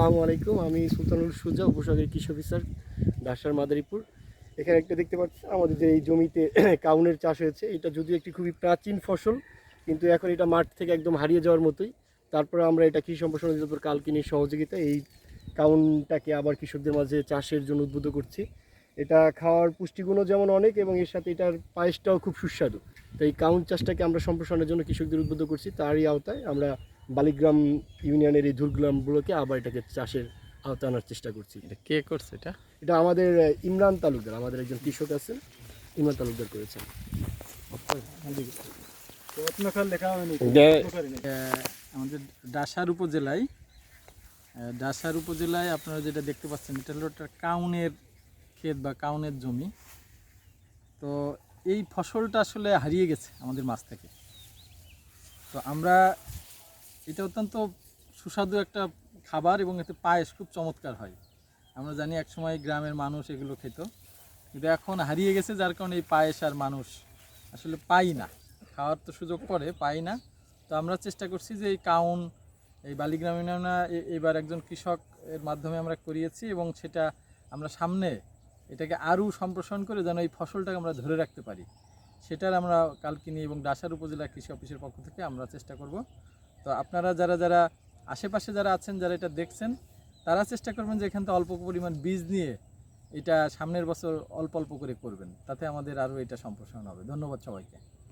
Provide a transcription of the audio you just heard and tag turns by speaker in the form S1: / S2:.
S1: আসসালামু আলাইকুম। আমি সুলতানুল সুজা উপসাগরের কৃষি অফিসার, দাসার মাদারীপুর। এখানে একটা দেখতে পাচ্ছি, আমাদের যে এই জমিতে কাউনের চাষ হয়েছে, এটা যদিও একটি খুবই প্রাচীন ফসল, কিন্তু এখন এটা মাঠ থেকে একদম হারিয়ে যাওয়ার মতোই। তারপরে আমরা এটা কৃষি সম্প্রসারণ অধিদপ্তর কালকিনির সহযোগিতা এই কাউনটাকে আবার কৃষকদের মাঝে চাষের জন্য উদ্বুদ্ধ করছি। এটা খাওয়ার পুষ্টিগুণও যেমন অনেক, এবং এর সাথে এটার পায়েসটাও খুব সুস্বাদু। তো এই কাউন চাষটাকে আমরা সম্প্রসারণের জন্য কৃষকদের উদ্বুদ্ধ করছি, তারই আওতায় আমরা বালিগ্রাম ইউনিয়নের এই ধুরগ্রামগুলোকে আবার এটাকে চাষের আওতায় আনার চেষ্টা করছি।
S2: এটা কে করছে এটা?
S1: এটা আমাদের ইমরান তালুকদার আমাদের একজন কৃষক আছেন ইমরান তালুকদার করেছেন।
S2: আমাদের ডাসার উপজেলায় ডাসার উপজেলায় আপনারা যেটা দেখতে পাচ্ছেন এটা হলো একটা কাউনের ক্ষেত বা কাউনের জমি। তো এই ফসলটা আসলে হারিয়ে গেছে আমাদের মাছ থেকে। তো আমরা এটা অত্যন্ত সুস্বাদু একটা খাবার এবং এতে পায়েস খুব চমৎকার হয়। আমরা জানি একসময় গ্রামের মানুষ এগুলো খেত। কিন্তু এখন হারিয়ে গেছে, যার কারণে এই পায়েস আর মানুষ আসলে পাই না। খাওয়ার তো সুযোগ পড়ে পাই না। তো আমরা চেষ্টা করছি যে এই কাউন, এই বালিগ্রাম ইউনিয়নে এবার একজন কৃষক এর মাধ্যমে আমরা করিয়েছি এবং সেটা আমরা সামনে এটাকে আরও সম্প্রসারণ করে যেন এই ফসলটাকে আমরা ধরে রাখতে পারি। সেটার আমরা কালকিনি এবং ডাসার উপজেলা কৃষি অফিসের পক্ষ থেকে আমরা চেষ্টা করব। তো আপনারা যারা যারা আশেপাশে যারা আছেন, যারা এটা দেখছেন, তারা চেষ্টা করবেন যে এখান থেকে অল্প পরিমাণ বীজ নিয়ে এটা সামনের বছর অল্প অল্প করে করবেন। তাতে আমাদের আরও এটা সম্প্রসারণ হবে। ধন্যবাদ সবাইকে।